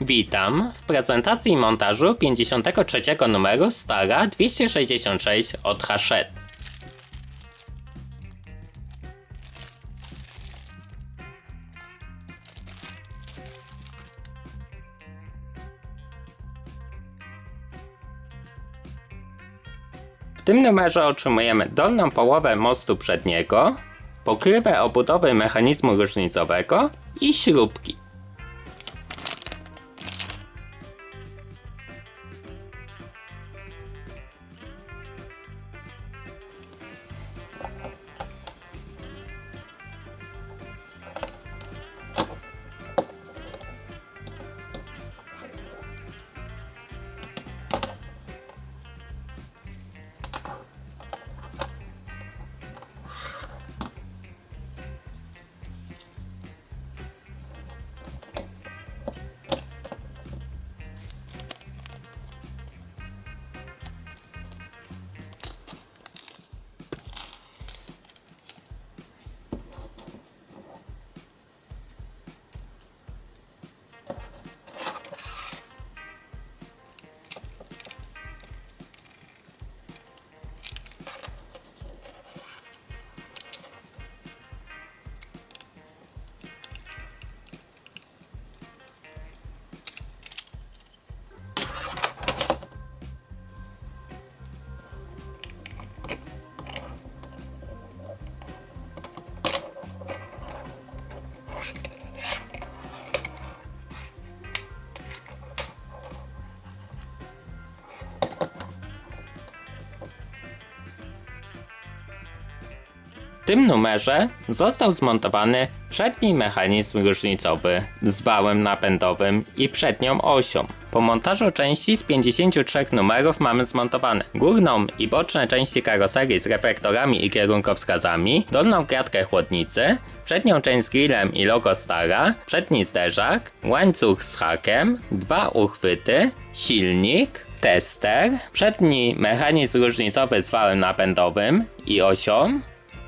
Witam w prezentacji montażu 53 numeru Stara 266 od Hachette. W tym numerze otrzymujemy dolną połowę mostu przedniego, pokrywę obudowy mechanizmu różnicowego i śrubki. Tym numerze został zmontowany przedni mechanizm różnicowy z wałem napędowym i przednią osią. Po montażu części z 53 numerów mamy zmontowane górną i boczne części karoserii z reflektorami i kierunkowskazami, dolną kratkę chłodnicy, przednią część z grillem i logo Stara, przedni zderzak, łańcuch z hakiem, dwa uchwyty, silnik, tester, przedni mechanizm różnicowy z wałem napędowym i osią,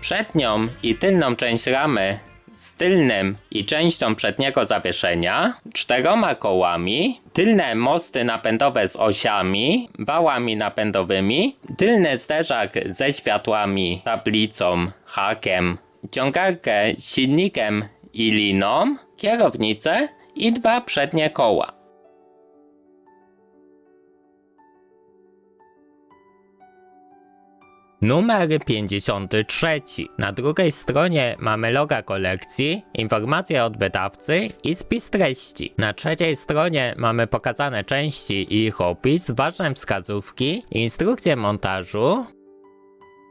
przednią i tylną część ramy z tylnym i częścią przedniego zawieszenia, czteroma kołami, tylne mosty napędowe z osiami, wałami napędowymi, tylny zderzak ze światłami, tablicą, hakiem, ciągarkę, silnikiem i liną, kierownicę i dwa przednie koła. Numer 53. Na drugiej stronie mamy loga kolekcji, informacje od wydawcy i spis treści. Na trzeciej stronie mamy pokazane części i ich opis, ważne wskazówki, instrukcje montażu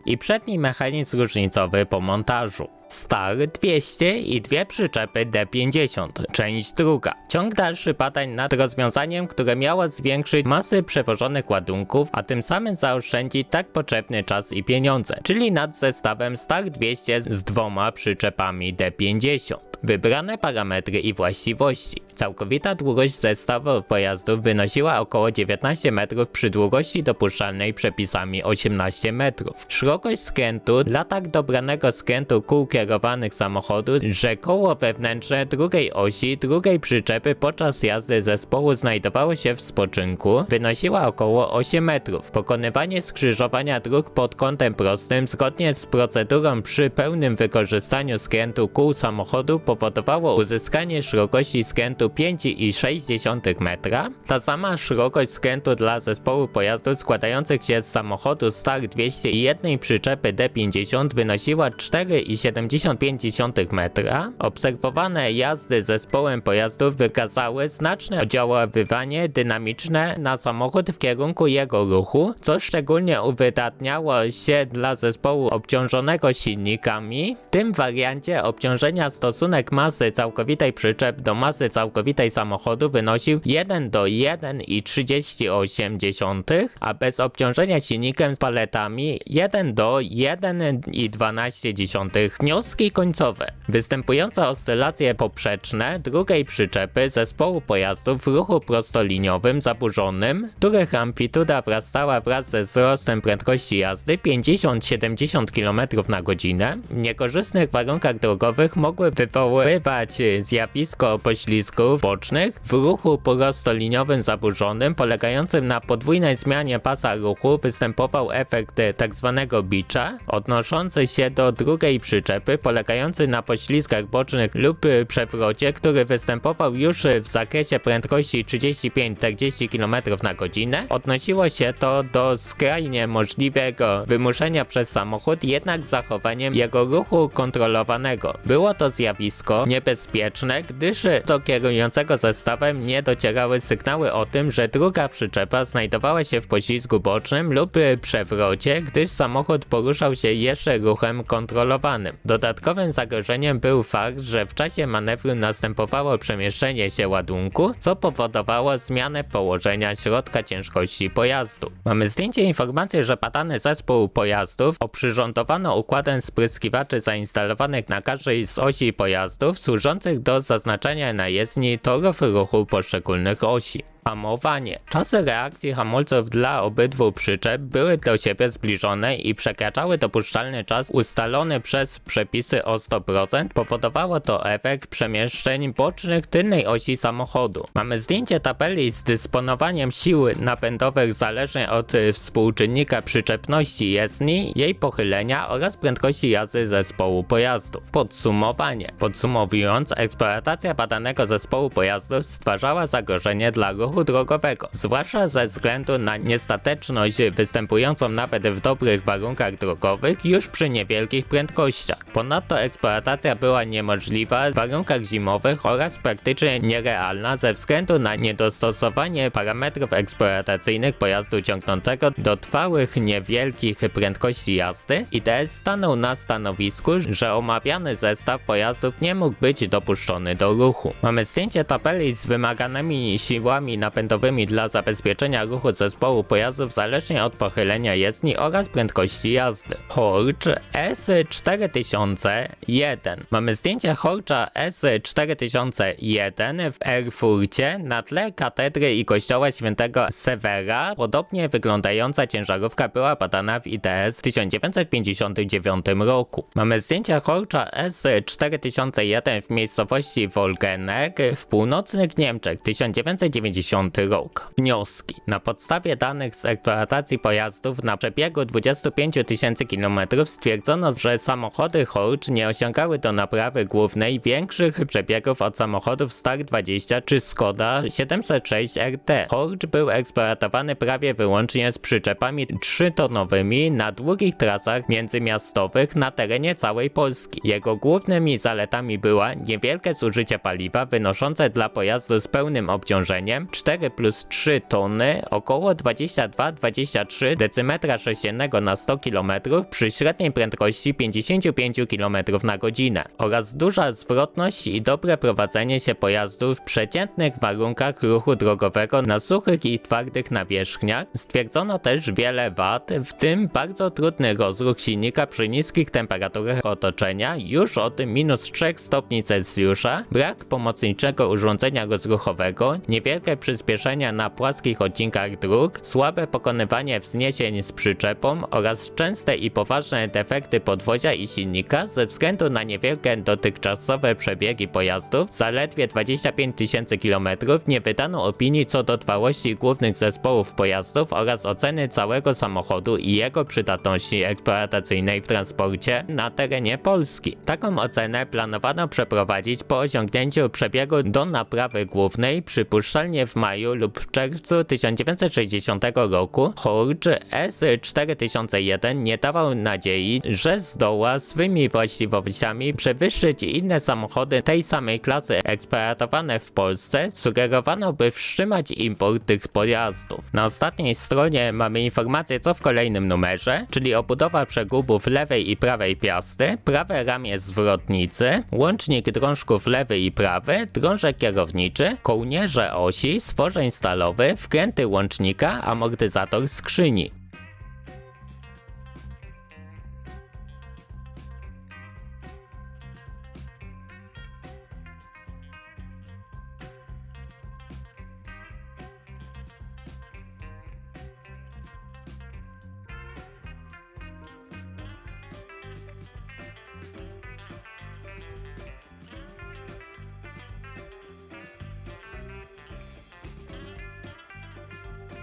i przedni mechanizm różnicowy po montażu. Star 200 i dwie przyczepy D50, część druga. Ciąg dalszy badań nad rozwiązaniem, które miało zwiększyć masy przewożonych ładunków, a tym samym zaoszczędzić tak potrzebny czas i pieniądze, czyli nad zestawem Star 200 z dwoma przyczepami D50. Wybrane parametry i właściwości. Całkowita długość zestawu pojazdów wynosiła około 19 metrów przy długości dopuszczalnej przepisami 18 metrów. Szerokość skrętu dla tak dobranego skrętu kół kierowanych samochodu, że koło wewnętrzne drugiej osi drugiej przyczepy podczas jazdy zespołu znajdowało się w spoczynku, wynosiła około 8 metrów. Pokonywanie skrzyżowania dróg pod kątem prostym zgodnie z procedurą przy pełnym wykorzystaniu skrętu kół samochodu powodowało uzyskanie szerokości skrętu 5,6 metra. Ta sama szerokość skrętu dla zespołu pojazdów składających się z samochodu Star 200 i jednej przyczepy D50 wynosiła 4,75 metra. Obserwowane jazdy zespołem pojazdów wykazały znaczne oddziaływanie dynamiczne na samochód w kierunku jego ruchu, co szczególnie uwydatniało się dla zespołu obciążonego silnikami. W tym wariancie obciążenia stosunek masy całkowitej przyczep do masy całkowitej samochodu wynosił 1 do 1,38, a bez obciążenia silnikiem z paletami 1 do 1,12. Wnioski końcowe. Występujące oscylacje poprzeczne drugiej przyczepy zespołu pojazdów w ruchu prostoliniowym zaburzonym, których amplituda wzrastała wraz ze wzrostem prędkości jazdy 50-70 km na godzinę, w niekorzystnych warunkach drogowych mogły wywołać wywoływać zjawisko poślizgów bocznych w ruchu prostoliniowym zaburzonym, polegającym na podwójnej zmianie pasa ruchu, występował efekt tzw. bicza, odnoszący się do drugiej przyczepy, polegający na poślizgach bocznych lub przewrocie, który występował już w zakresie prędkości 35-40 km na godzinę. Odnosiło się to do skrajnie możliwego wymuszenia przez samochód, jednak zachowaniem jego ruchu kontrolowanego. Było to zjawisko niebezpieczne, gdyż do kierującego zestawem nie docierały sygnały o tym, że druga przyczepa znajdowała się w poślizgu bocznym lub przewrocie, gdyż samochód poruszał się jeszcze ruchem kontrolowanym. Dodatkowym zagrożeniem był fakt, że w czasie manewru następowało przemieszczenie się ładunku, co powodowało zmianę położenia środka ciężkości pojazdu. Mamy zdjęcie informacji, że badany zespół pojazdów oprzyrządowano układem spryskiwaczy zainstalowanych na każdej z osi pojazdów służących do zaznaczania na jezdni torów ruchu poszczególnych osi. Hamowanie. Czasy reakcji hamulców dla obydwu przyczep były do siebie zbliżone i przekraczały dopuszczalny czas ustalony przez przepisy o 100%. Powodowało to efekt przemieszczeń bocznych tylnej osi samochodu. Mamy zdjęcie tabeli z dysponowaniem siły napędowych zależnie od współczynnika przyczepności jezdni, jej pochylenia oraz prędkości jazdy zespołu pojazdów. Podsumowanie. Podsumowując, eksploatacja badanego zespołu pojazdów stwarzała zagrożenie dla ruchu drogowego, zwłaszcza ze względu na niestateczność występującą nawet w dobrych warunkach drogowych już przy niewielkich prędkościach. Ponadto eksploatacja była niemożliwa w warunkach zimowych oraz praktycznie nierealna ze względu na niedostosowanie parametrów eksploatacyjnych pojazdu ciągnącego do trwałych niewielkich prędkości jazdy. ITS stanął na stanowisku, że omawiany zestaw pojazdów nie mógł być dopuszczony do ruchu. Mamy zdjęcie tabeli z wymaganymi siłami napędowymi dla zabezpieczenia ruchu zespołu pojazdów zależnie od pochylenia jezdni oraz prędkości jazdy. Horch S4001. Mamy zdjęcie Horcha S4001 w Erfurcie na tle katedry i kościoła świętego Severa. Podobnie wyglądająca ciężarówka była badana w ITS w 1959 roku. Mamy zdjęcia Horcha S4001 w miejscowości Wolgenek w północnych Niemczech 1990 rok. Wnioski. Na podstawie danych z eksploatacji pojazdów na przebiegu 25 tysięcy km stwierdzono, że samochody Horch nie osiągały do naprawy głównej większych przebiegów od samochodów Star 20 czy Skoda 706 RT. Horch był eksploatowany prawie wyłącznie z przyczepami 3-tonowymi na długich trasach międzymiastowych na terenie całej Polski. Jego głównymi zaletami była niewielkie zużycie paliwa wynoszące dla pojazdu z pełnym obciążeniem 4 plus 3 tony około 22-23 decymetra sześciennego na 100 km przy średniej prędkości 55 km na godzinę oraz duża zwrotność i dobre prowadzenie się pojazdu w przeciętnych warunkach ruchu drogowego na suchych i twardych nawierzchniach. Stwierdzono też wiele wad, w tym bardzo trudny rozruch silnika przy niskich temperaturach otoczenia już od minus 3 stopni Celsjusza, brak pomocniczego urządzenia rozruchowego, niewielkie przyspieszenia na płaskich odcinkach dróg, słabe pokonywanie wzniesień z przyczepą oraz częste i poważne defekty podwozia i silnika ze względu na niewielkie dotychczasowe przebiegi pojazdów, zaledwie 25 tysięcy kilometrów, nie wydano opinii co do trwałości głównych zespołów pojazdów oraz oceny całego samochodu i jego przydatności eksploatacyjnej w transporcie na terenie Polski. Taką ocenę planowano przeprowadzić po osiągnięciu przebiegu do naprawy głównej, przypuszczalnie w maju lub czerwcu 1960 roku. Horch S4001 nie dawał nadziei, że zdoła swymi właściwościami przewyższyć inne samochody tej samej klasy eksploatowane w Polsce, sugerowano by wstrzymać import tych pojazdów. Na ostatniej stronie mamy informację co w kolejnym numerze, czyli obudowa przegubów lewej i prawej piasty, prawe ramię zwrotnicy, łącznik drążków lewy i prawy, drążek kierowniczy, kołnierze osi, stworzeń stalowy, wkręty łącznika, amortyzator skrzyni.